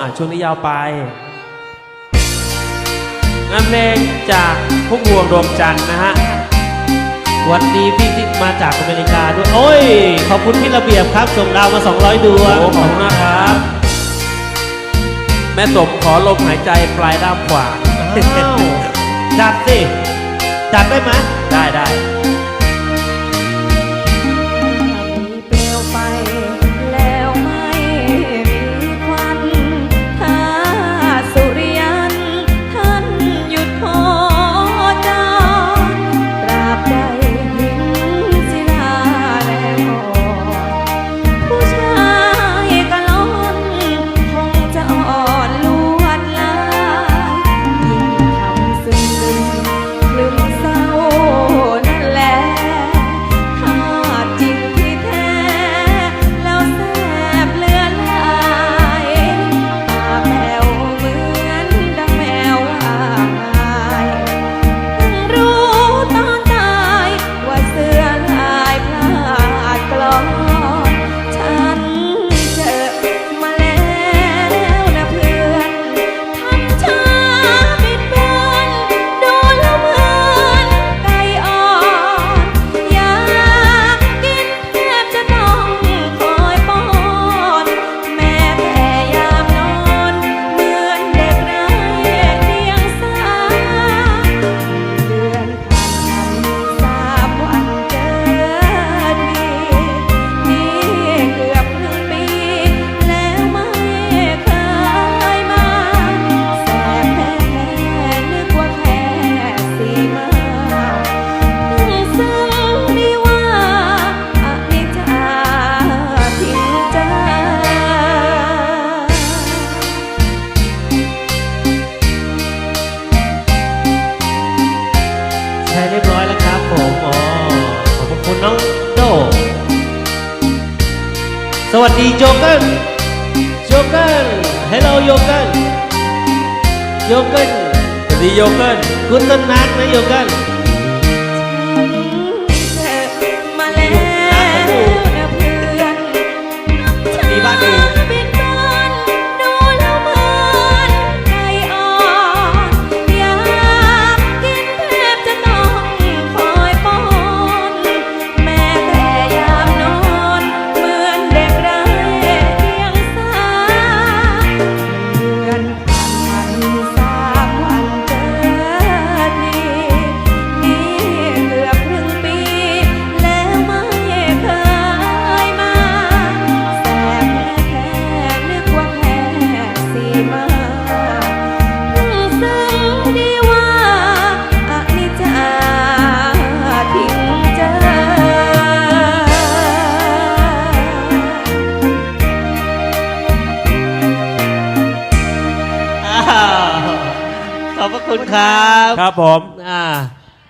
่าช่วงนี้ยาวไปงานเพลงจากพวกงพวงดวงจันทร์นะฮะวันดีพี่ที่มาจากอเมริกาด้วย โอ้ย ขอบคุณพี่ระเบียบครับ ส่งดาวมา 200 ดวงขอบคุณนะครับ แม่สมขอลมหายใจปลายด้ามขวาจัดสิ จัดได้ไหมได้ได้ ร์เรียบร้อยแล้วครับผมอ๋อขอบคุณน้องโด สวัสดีโจเกิลโจเกิลฮัลโหลโยเกิลโยเกิลสวัสดีโยเกิลคุณต้นนัดนะโยเกิล คุณครับ ครับผม อ่า